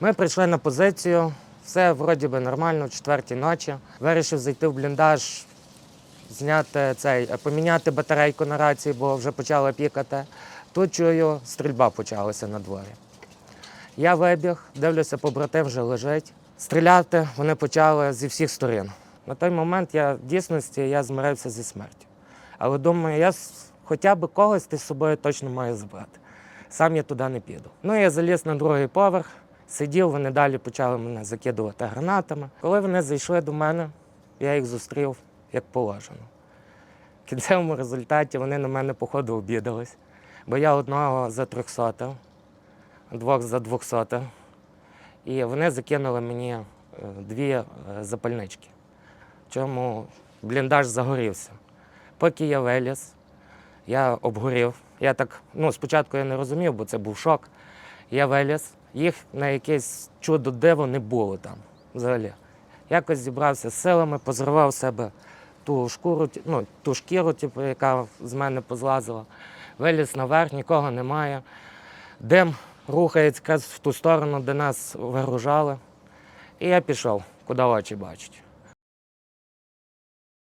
Ми прийшли на позицію, все вроді би нормально, в четвертій ночі. Вирішив зайти в бліндаж, зняти цей, е, поміняти батарейку на рації, бо вже почала пікати. Тут чую, стрільба почалася на дворі. Я вибіг, дивлюся, побратим вже лежить. Стріляти вони почали зі всіх сторін. На той момент я в дійсності я змирився зі смертю. Але думаю, я хоча б когось з собою точно маю збрати. Сам я туди не піду. Ну я заліз на другий поверх, сидів, вони далі почали мене закидувати гранатами. Коли вони зайшли до мене, я їх зустрів як положено. В кінцевому результаті вони на мене, походу, обідались, бо я одного за 300, двох за 200. І вони закинули мені е, дві е, запальнички. Чому бліндаж загорівся. Поки я виліз, я обгорів. Я так, ну, спочатку я не розумів, бо це був шок. Я виліз, їх на якесь чудо диво не було там взагалі. Якось зібрався з силами, позривав себе ту шкуру, ну, ту шкіру, типу, яка з мене позлазила. Виліз наверх, нікого немає. Дим рухається в ту сторону, де нас вигружали. І я пішов, куди очі бачать.